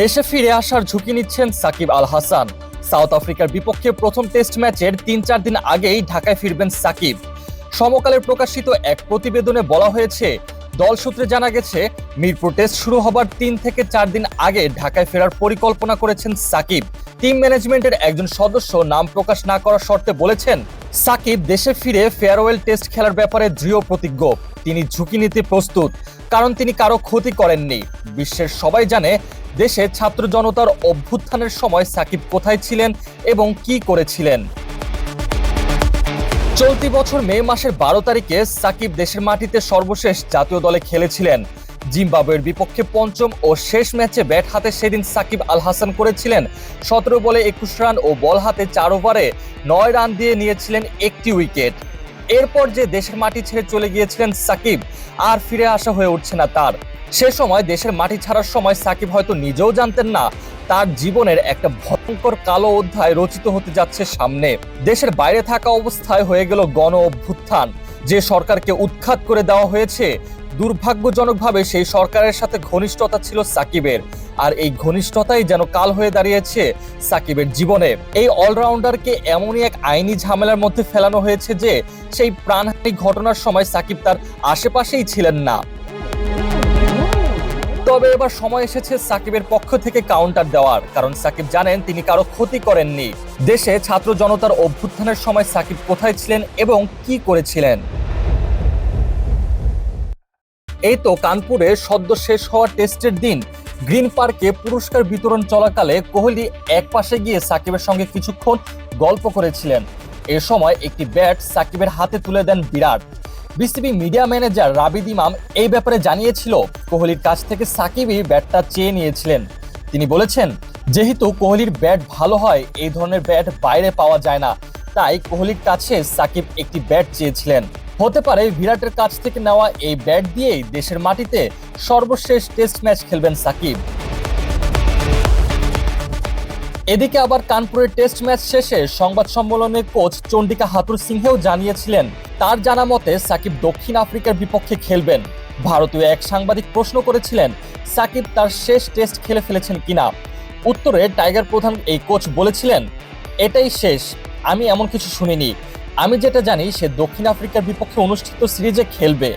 দেশে ফিরে আসার ঝুঁকি নিচ্ছেন সাকিব আল হাসান। সাউথ আফ্রিকার বিপক্ষে প্রথম টেস্ট ম্যাচের তিন চার দিন আগেই ঢাকায় ফিরবেন সাকিব। সমকালে প্রকাশিত এক প্রতিবেদনে বলা হয়েছে, দল সূত্রে জানা গেছে, মিরপুর টেস্ট শুরু হবার তিন থেকে চার দিন আগে ঢাকায় ফেরার পরিকল্পনা করেছেন সাকিব। টিম ম্যানেজমেন্টের একজন সদস্য নাম প্রকাশ না করার শর্তে বলেছেন, সাকিব দেশে ফিরে ফেয়ারওয়েল টেস্ট খেলার ব্যাপারে দৃঢ় প্রতিজ্ঞ। তিনি ঝুঁকি নিতে প্রস্তুত, কারণ তিনি কারও ক্ষতি করেননি। বিশ্বের সবাই জানে দেশে ছাত্র জনতার অভ্যুত্থানের সময় সাকিব কোথায় ছিলেন এবং কি করেছিলেন? চলতি বছর মে মাসের বারো তারিখে সাকিব দেশের মাটিতে সর্বশেষ জাতীয় দলে খেলেছিলেন। জিম্বাবুয়ের বিপক্ষে পঞ্চম ও শেষ ম্যাচে ব্যাট হাতে সেদিন সাকিব আল হাসান করেছিলেন। সতেরো বলে একুশ রান ও বল হাতে চার ওভারে নয় রান দিয়ে নিয়েছিলেন একটি উইকেট। এরপর যে দেশের মাটি ছেড়ে চলে গিয়েছিলেন সাকিব, আর ফিরে আসা হয়ে উঠছে না তার। সে সময় দেশের মাটি ছাড়ার সময় সাকিব হয়তো নিজেও জানতেন না, তার জীবনের একটা ভয়ঙ্কর কালো অধ্যায় রচিত হতে যাচ্ছে সামনে। দেশের বাইরে থাকা অবস্থায় হয়ে গেল গণ অভ্যুত্থান। যে সরকারকে উৎখাত করে দেওয়া হয়েছে, দুর্ভাগ্যজনকভাবে সেই সরকারের সাথে ঘনিষ্ঠতা ছিল সাকিবের। আর এই ঘনিষ্ঠতাই যেন কাল হয়ে দাঁড়িয়েছে সাকিবের জীবনে। এই অলরাউন্ডারকে এমনই এক আইনি ঝামেলার মধ্যে ফেলানো হয়েছে যে, সেই প্রাণহানি ঘটনার সময় সাকিব তার আশেপাশেই ছিলেন না। তবে এবার সময় এসেছে সাকিবের পক্ষ থেকে কাউন্টার দেওয়ার। কারণ সাকিব জানেন তিনি কারও ক্ষতি করেননি। দেশে ছাত্র জনতার অভ্যুত্থানের সময় সাকিব কোথায় ছিলেন এবং কি করেছিলেন? এই তো কানপুরে সদ্য শেষ হওয়া টেস্টের দিন। গ্রিন পার্কে পুরস্কার বিতরণ চলাকালে কোহলি এক পাশে গিয়ে সাকিবের সঙ্গে কিছুক্ষণ গল্প করেছিলেন। এ সময় একটি ব্যাট সাকিবের হাতে তুলে দেন Virat. BCB media manager Rabeed Imam এই ব্যাপারে জানিয়েছিল, কোহলির কাছ থেকে সাকিবই ব্যাটটা চেয়ে নিয়েছিলেন। তিনি বলেছেন, যেহেতু কোহলির ব্যাট ভালো হয়, এই ধরনের ব্যাট বাইরে পাওয়া যায় না। তাই কোহলির কাছে সাকিব একটি ব্যাট চেয়েছিলেন। হতে পারে বিরাটের কাছ থেকে নেওয়া এই ব্যাট দিয়েই দেশের মাটিতে সর্বশেষ টেস্ট ম্যাচ খেলবেন সাকিব। এদিকে আবার কানপুরের টেস্ট ম্যাচ শেষে সংবাদ সম্মেলনে কোচ চন্ডিকা হাতুর সিংহেও জানিয়েছিলেন, তার জানা মতে সাকিব দক্ষিণ আফ্রিকার বিপক্ষে খেলবেন। ভারতীয় এক সাংবাদিক প্রশ্ন করেছিলেন, সাকিব তার শেষ টেস্ট খেলে ফেলেছেন কিনা? উত্তরে টাইগার প্রধান এই কোচ বলেছিলেন, এটাই শেষ, আমি এমন কিছু শুনিনি। আমি যেটা জানি, সে দক্ষিণ আফ্রিকার বিপক্ষে অনুষ্ঠিত সিরিজে খেলবে।